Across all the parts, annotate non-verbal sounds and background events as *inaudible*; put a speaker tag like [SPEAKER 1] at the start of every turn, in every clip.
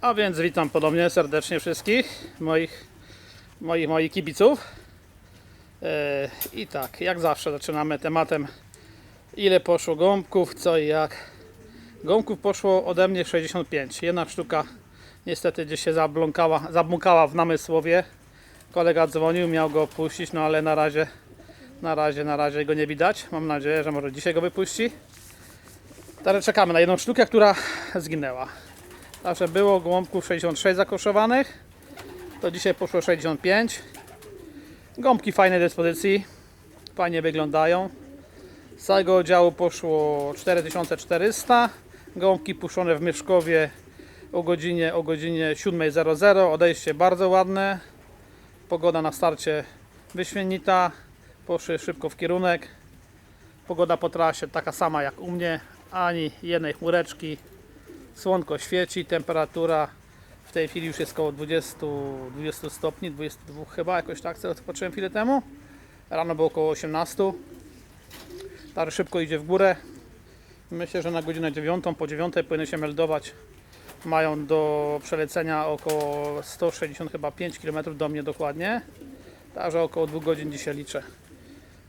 [SPEAKER 1] A więc witam ponownie serdecznie wszystkich moich, moich, moich kibiców. E, I tak, jak zawsze zaczynamy tematem ile poszło gąbków, co i jak. Gąbków poszło ode mnie 65. Jedna sztuka niestety gdzieś się zabląkała, zabłąkała w namysłowie. Kolega dzwonił, miał go puścić, no ale na razie, na razie, na razie go nie widać. Mam nadzieję, że może dzisiaj go wypuści. Teraz czekamy na jedną sztukę, która zginęła. Także było gołąbków 66 zakoszowanych. To dzisiaj poszło 65. Gąbki fajnej dyspozycji. Fajnie wyglądają. Z całego oddziału poszło 4400. Gąbki puszczone w Mieszkowie o godzinie, o godzinie 7.00. Odejście bardzo ładne. Pogoda na starcie wyśmienita. Poszły szybko w kierunek. Pogoda po trasie taka sama jak u mnie. Ani jednej chmureczki. Słonko świeci, temperatura w tej chwili już jest około 20, 20 stopni, 22 chyba, jakoś tak, co patrzyłem chwilę temu. Rano było około 18. Tak szybko idzie w górę. Myślę, że na godzinę 9, po 9 powinny się meldować. Mają do przelecenia około 160 chyba 5 km do mnie dokładnie. Także około 2 godzin dzisiaj liczę.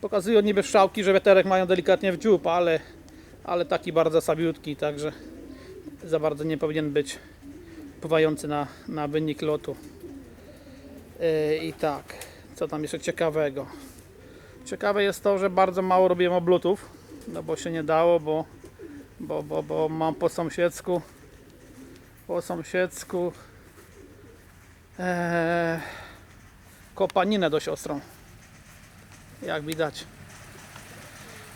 [SPEAKER 1] Pokazują niby strzałki, że weterek mają delikatnie w dziób, ale, ale taki bardzo sabiutki, także za bardzo nie powinien być wpływający na, na wynik lotu. Yy, I tak, co tam jeszcze ciekawego? Ciekawe jest to, że bardzo mało robiłem oblotów, no bo się nie dało, bo, bo, bo, bo mam po sąsiedzku po sąsiedzku ee, kopaninę dość ostrą. Jak widać.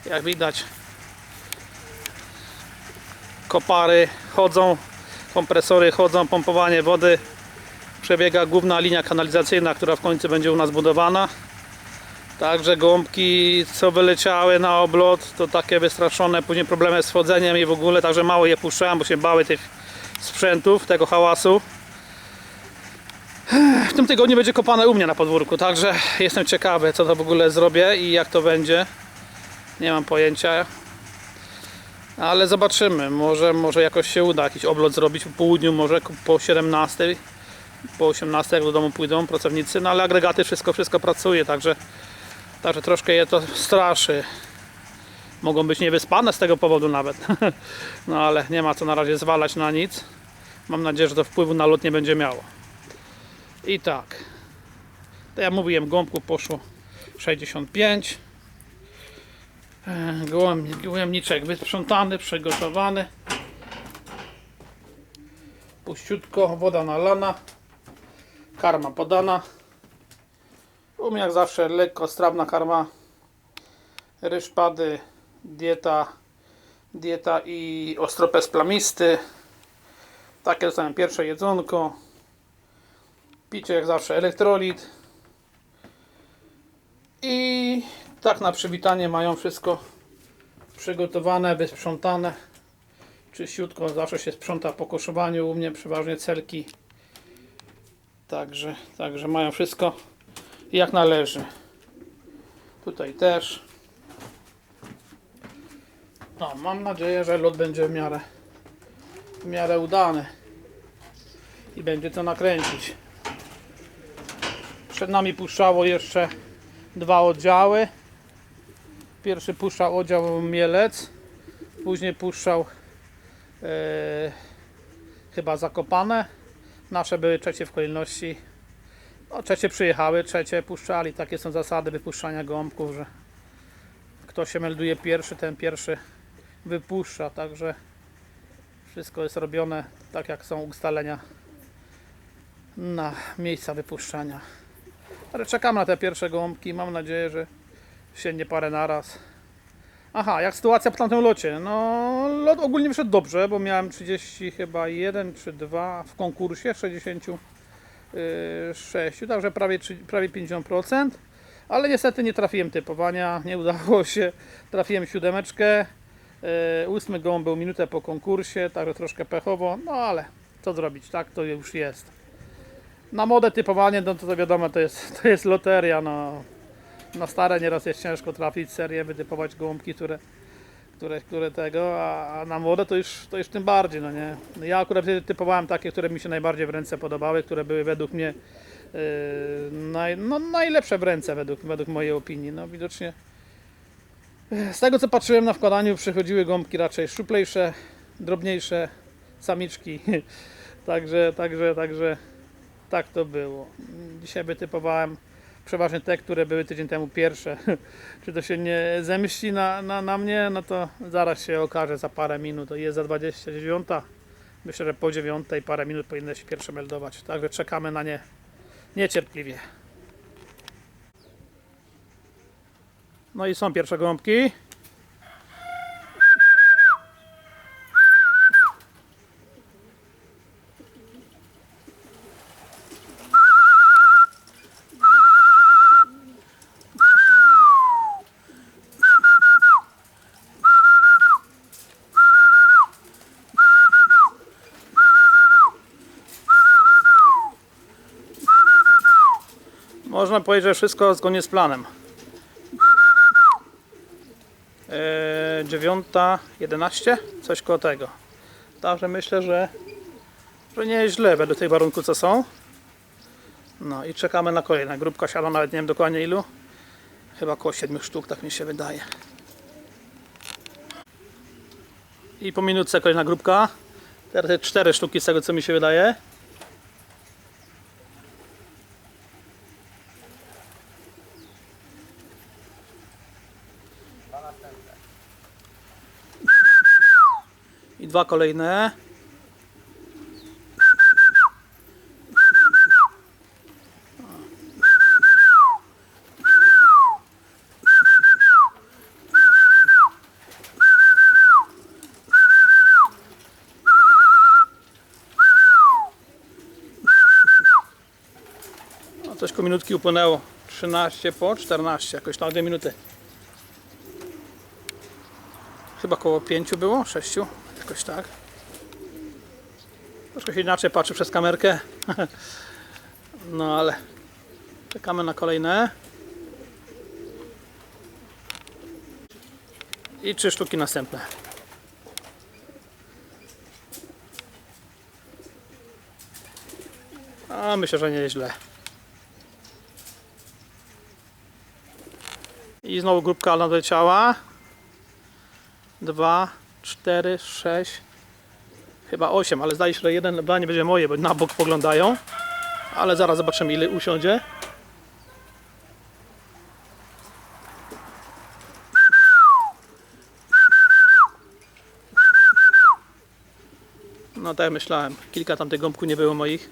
[SPEAKER 1] Jak widać kopary chodzą, kompresory chodzą, pompowanie wody. Przebiega główna linia kanalizacyjna, która w końcu będzie u nas budowana. Także gąbki, co wyleciały na oblot, to takie wystraszone, później problemy z wchodzeniem i w ogóle, także mało je puszczałem, bo się bały tych sprzętów, tego hałasu. W tym tygodniu będzie kopane u mnie na podwórku, także jestem ciekawy, co to w ogóle zrobię i jak to będzie. Nie mam pojęcia. Ale zobaczymy, może, może jakoś się uda jakiś oblot zrobić po południu, może po 17, po 18 jak do domu pójdą pracownicy, no ale agregaty, wszystko, wszystko pracuje, także, także troszkę je to straszy. Mogą być niewyspane z tego powodu nawet, *laughs* no ale nie ma co na razie zwalać na nic. Mam nadzieję, że to wpływu na lot nie będzie miało. I tak, to ja mówiłem, gąbku poszło 65. E, Gołęb, gołębniczek wysprzątany, przygotowany. Puściutko, woda nalana. Karma podana. U mnie jak zawsze lekko strawna karma. Ryżpady, dieta, dieta i ostropes plamisty. Takie dostałem pierwsze jedzonko. Picie jak zawsze elektrolit. I tak na przywitanie mają wszystko przygotowane, wysprzątane. Czyściutko, zawsze się sprząta po koszowaniu, u mnie przeważnie celki. Także, także mają wszystko jak należy. Tutaj też. No, mam nadzieję, że lot będzie w miarę, w miarę udany. I będzie co nakręcić. Przed nami puszczało jeszcze dwa oddziały. Pierwszy puszczał oddział Mielec, później puszczał e, chyba Zakopane. Nasze były trzecie w kolejności. No, trzecie przyjechały, trzecie puszczali. Takie są zasady wypuszczania gąbków, że kto się melduje pierwszy, ten pierwszy wypuszcza. Także wszystko jest robione tak, jak są ustalenia na miejsca wypuszczania. Ale czekam na te pierwsze gąbki. Mam nadzieję, że się nie parę naraz. Aha, jak sytuacja po tamtym locie? No, lot ogólnie wyszedł dobrze, bo miałem 30 chyba 1 czy 2 w konkursie, 66, także prawie, prawie 50%. Ale niestety nie trafiłem typowania, nie udało się. Trafiłem siódemeczkę. Yy, ósmy gołąb był minutę po konkursie, także troszkę pechowo, no ale co zrobić, tak to już jest. Na modę typowanie, no to, to wiadomo, to jest, to jest loteria, no. Na stare nieraz jest ciężko trafić serię, wytypować gołąbki, które które, które tego, a, a na młode to już, to już tym bardziej, no nie. No Ja akurat typowałem takie, które mi się najbardziej w ręce podobały, które były według mnie yy, naj, no, najlepsze w ręce według, według mojej opinii. No widocznie z tego co patrzyłem na wkładaniu przychodziły gąbki raczej szczuplejsze, drobniejsze, samiczki. *laughs* także, także, także tak to było. Dzisiaj wytypowałem przeważnie te, które były tydzień temu pierwsze. *laughs* Czy to się nie zemści na, na, na mnie, no to zaraz się okaże za parę minut. Jest za 29. Myślę, że po 9 parę minut powinny się pierwsze meldować. Także czekamy na nie niecierpliwie. No i są pierwsze gąbki. Można powiedzieć, że wszystko zgodnie z planem. Eee, dziewiąta, 11, coś koło tego. Także myślę, że, że nie jest źle według tych warunków, co są. No i czekamy na kolejne. Grupka siada, nawet nie wiem dokładnie ilu. Chyba około 7 sztuk, tak mi się wydaje. I po minutce kolejna grupka. Teraz te 4 sztuki z tego, co mi się wydaje. Dwa kolejne. No coś koło minutki upłynęło. 13 po 14, jakoś na 2 minuty. Chyba około 5 było, 6, jakoś tak. Troszkę się inaczej patrzy przez kamerkę. *laughs* No ale czekamy na kolejne. I trzy sztuki następne. A myślę, że nieźle. I znowu grupka nadleciała. 2, 4, 6, chyba 8, ale zdaje się, że jeden dwa nie będzie moje, bo na bok poglądają. Ale zaraz zobaczymy ile usiądzie. No tak myślałem, kilka tam tych gąbków nie było moich.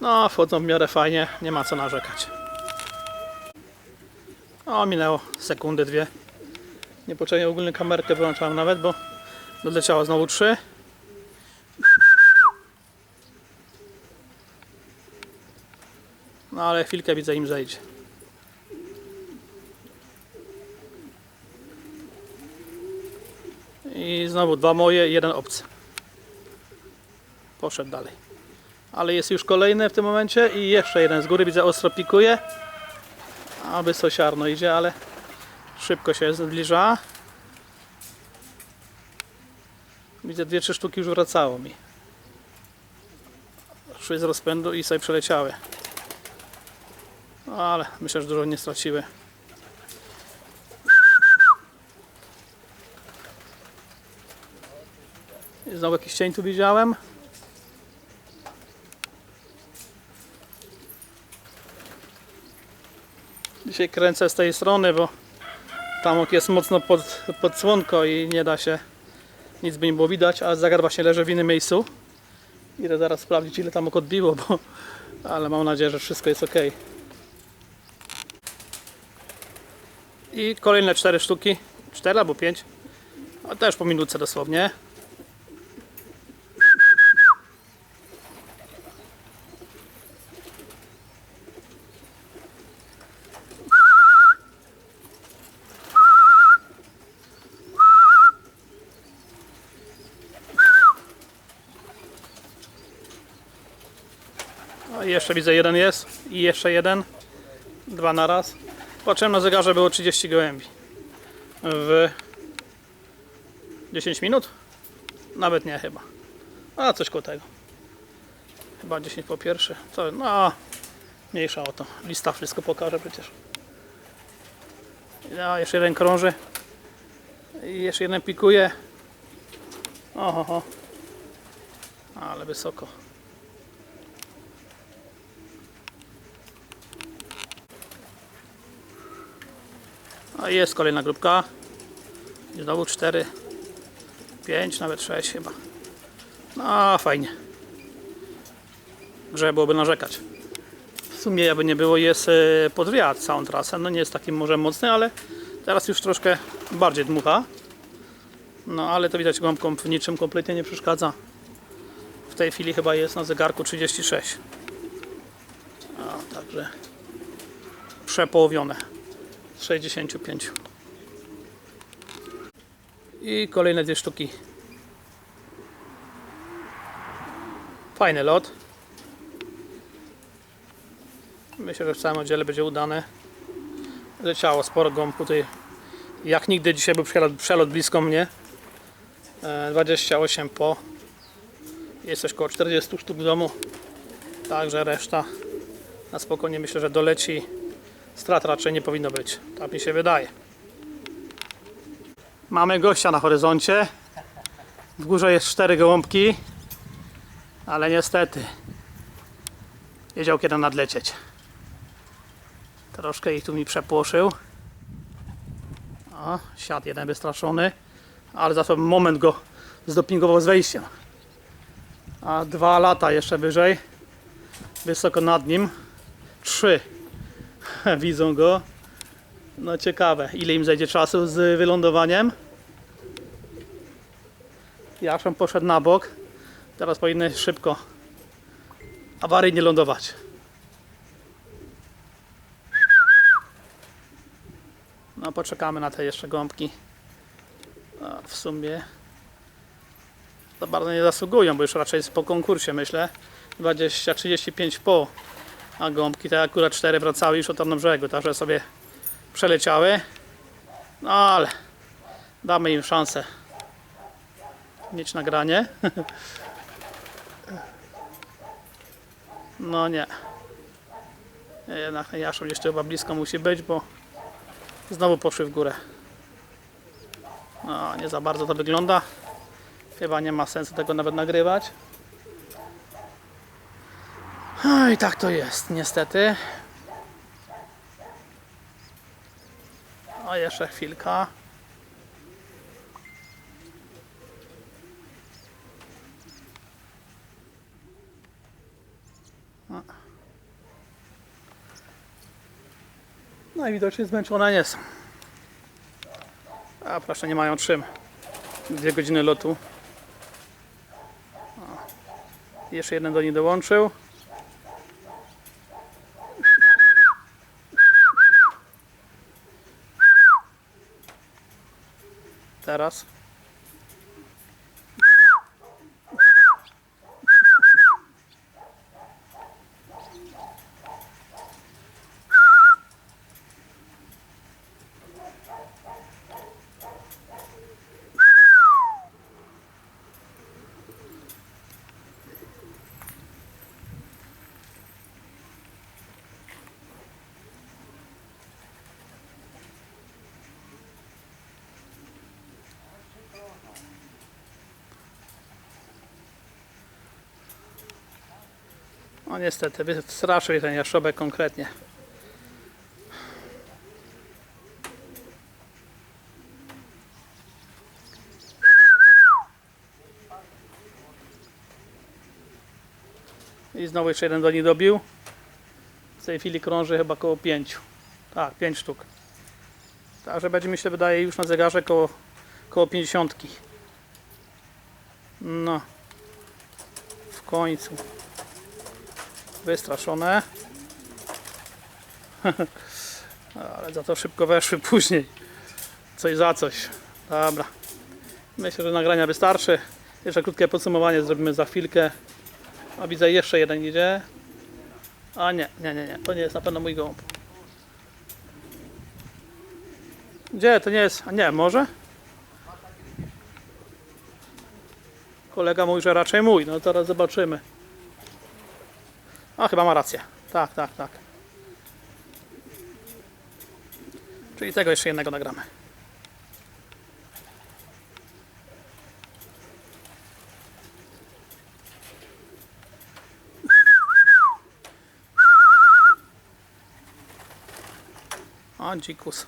[SPEAKER 1] No, wchodzą w miarę fajnie, nie ma co narzekać. O, minęło sekundy, dwie. Niepotrzebnie ogólnie kamerkę wyłączałem nawet, bo doleciało znowu trzy. No ale chwilkę widzę im zejdzie. I znowu dwa moje, jeden obcy. Poszedł dalej. Ale jest już kolejny w tym momencie i jeszcze jeden z góry widzę ostro pikuje. Aby sosiarno idzie, ale szybko się zbliża. Widzę dwie, trzy sztuki już wracało mi. Szły z rozpędu i sobie przeleciały. No, ale myślę, że dużo nie straciły. I Znowu jakiś cień tu widziałem. Dzisiaj kręcę z tej strony, bo tam jest mocno pod, pod słonko i nie da się, nic by nie było widać, a zegar właśnie leży w innym miejscu. Idę zaraz sprawdzić ile tam odbiło, bo, ale mam nadzieję, że wszystko jest ok. I kolejne cztery sztuki, cztery albo pięć, a też po minutce dosłownie. O, i jeszcze widzę jeden jest i jeszcze jeden. Dwa na raz. Patrzyłem na zegarze, było 30 gołębi. W 10 minut? Nawet nie chyba. A coś koło tego. Chyba 10 po pierwsze. Co? No, mniejsza o to. Lista wszystko pokaże przecież. Ja jeszcze jeden krąży. I jeszcze jeden pikuje. Oho. Ale wysoko. A jest kolejna grupka. I znowu 4, 5, nawet 6 chyba. No fajnie. Grze byłoby narzekać. W sumie jakby nie było jest e, pod wiatr całą trasę. No nie jest taki może mocny, ale teraz już troszkę bardziej dmucha. No ale to widać gąbką w niczym kompletnie nie przeszkadza. W tej chwili chyba jest na zegarku 36. A, także przepołowione 65. I kolejne dwie sztuki. Fajny lot. Myślę, że w całym oddziale będzie udane. Leciało sporo gąb tutaj. Jak nigdy dzisiaj był przelot, przelot blisko mnie. E, 28 po. Jest coś około 40 sztuk w domu. Także reszta na spokojnie myślę, że doleci. Strat raczej nie powinno być. Tak mi się wydaje. Mamy gościa na horyzoncie. W górze jest cztery gołąbki. Ale niestety wiedział kiedy nadlecieć. Troszkę ich tu mi przepłoszył. O, siadł jeden wystraszony. Ale za to moment go zdopingował z wejściem. A dwa lata jeszcze wyżej. Wysoko nad nim. Trzy. *laughs* Widzą go. No ciekawe, ile im zajdzie czasu z wylądowaniem. Jaszą poszedł na bok. Teraz powinny szybko awaryjnie lądować. No poczekamy na te jeszcze gąbki. W sumie za bardzo nie zasługują, bo już raczej jest po konkursie myślę. 20-35 po. A gąbki te akurat 4 wracały już od tam brzegu, także sobie przeleciały. No ale damy im szansę mieć nagranie. *laughs* No nie. Jednak Jaszą jeszcze chyba blisko musi być, bo znowu poszły w górę. No nie za bardzo to wygląda. Chyba nie ma sensu tego nawet nagrywać. No i tak to jest, niestety. O, jeszcze chwilka. No. I widocznie zmęczone nie są. A proszę, nie mają czym. Dwie godziny lotu. O. Jeszcze jeden do nich dołączył. Teraz. No niestety, wystraszył ten jaszczobek konkretnie. I znowu jeszcze jeden do nich dobił. W tej chwili krąży chyba koło 5. Tak, 5 sztuk. Także będzie mi się wydaje już na zegarze koło, koło 50. No. W końcu wystraszone. *laughs* Ale za to szybko weszły później. Coś za coś. Dobra. Myślę, że nagrania wystarczy. Jeszcze krótkie podsumowanie zrobimy za chwilkę. A widzę jeszcze jeden idzie. A nie, nie, nie, nie. To nie jest na pewno mój gołąb. Gdzie? To nie jest... A nie, może? Kolega mówi, że raczej mój. No teraz zobaczymy. A, chyba ma rację. Tak, tak, tak. Czyli tego jeszcze jednego nagramy. Dzikus.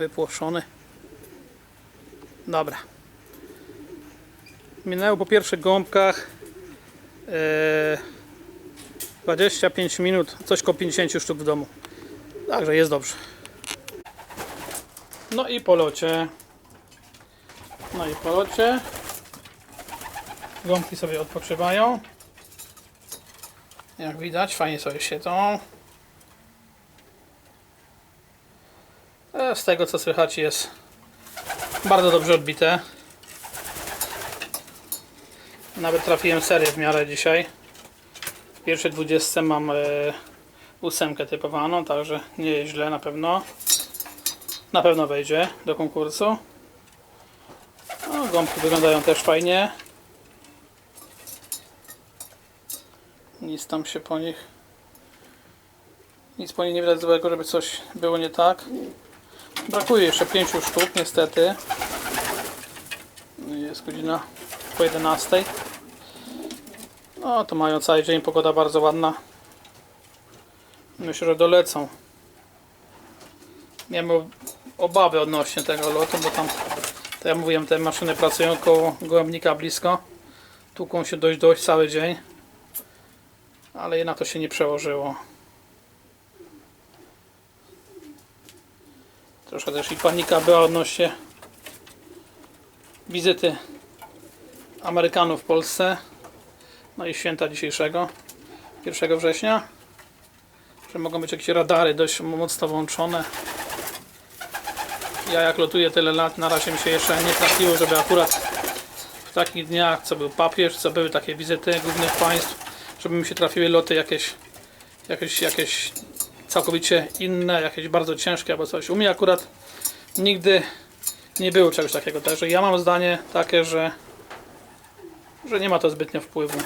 [SPEAKER 1] Wypłoszony. Dobra. Minęło po pierwszych gąbkach e, 25 minut, coś koło 50 sztuk w domu. Także jest dobrze. No i po locie. No i po locie. Gąbki sobie odpoczywają. Jak widać, fajnie sobie siedzą. Z tego co słychać jest bardzo dobrze odbite. Nawet trafiłem serię w miarę dzisiaj. W pierwszej 20 mam e, ósemkę typowaną, także nie jest źle na pewno. Na pewno wejdzie do konkursu. No, gąbki wyglądają też fajnie. Nic tam się po nich. Nic po nich nie widać złego, żeby coś było nie tak. Brakuje jeszcze 5 sztuk, niestety. Jest godzina po 11. No to mają cały dzień, pogoda bardzo ładna. Myślę, że dolecą. Miałem obawy odnośnie tego lotu, bo tam, tak jak mówiłem, te maszyny pracują koło gołębnika blisko. Tłuką się dość dość cały dzień. Ale jednak to się nie przełożyło. Troszkę też i panika była odnośnie wizyty Amerykanów w Polsce. No i święta dzisiejszego, 1 września że mogą być jakieś radary dość mocno włączone. Ja jak lotuję tyle lat, na razie mi się jeszcze nie trafiło, żeby akurat w takich dniach, co był papież, co były takie wizyty głównych państw, żeby mi się trafiły loty jakieś, jakieś, jakieś całkowicie inne, jakieś bardzo ciężkie albo coś. U mnie akurat nigdy nie było czegoś takiego, także ja mam zdanie takie, że, że nie ma to zbytnio wpływu.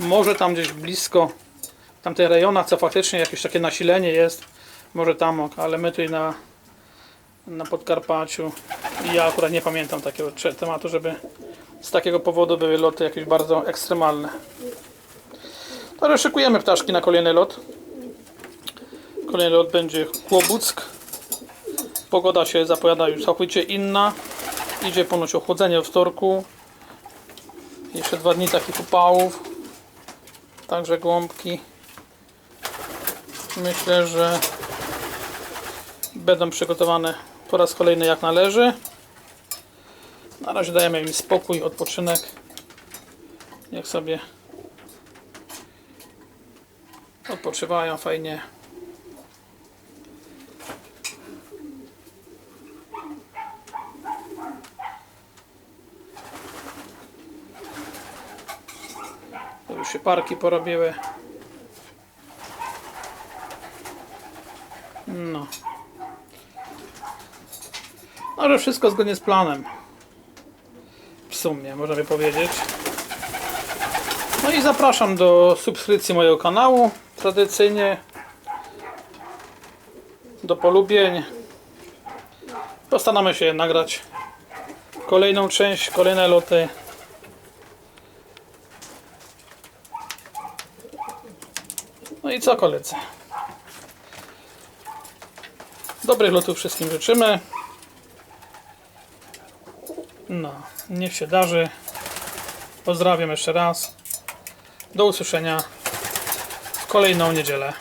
[SPEAKER 1] Może tam gdzieś blisko tamtych rejonach, co faktycznie jakieś takie nasilenie jest, może tam, ale my tutaj na, na Podkarpaciu, ja akurat nie pamiętam takiego tematu, żeby z takiego powodu były loty jakieś bardzo ekstremalne. Także szykujemy ptaszki na kolejny lot. Kolejny lot będzie Kłobuck. Pogoda się zapowiada już całkowicie inna. Idzie ponoć ochłodzenie w wtorku. Jeszcze dwa dni takich upałów. Także głąbki. Myślę, że będą przygotowane po raz kolejny jak należy. Na razie dajemy im spokój, odpoczynek. Niech sobie odpoczywają fajnie. Parki porobiły. No. Ale wszystko zgodnie z planem. W sumie, możemy powiedzieć. No i zapraszam do subskrypcji mojego kanału. Tradycyjnie. Do polubień. Postaramy się nagrać kolejną część, kolejne loty. No i co koledzy? Dobrych lotów wszystkim życzymy. No, niech się darzy. Pozdrawiam jeszcze raz. Do usłyszenia w kolejną niedzielę.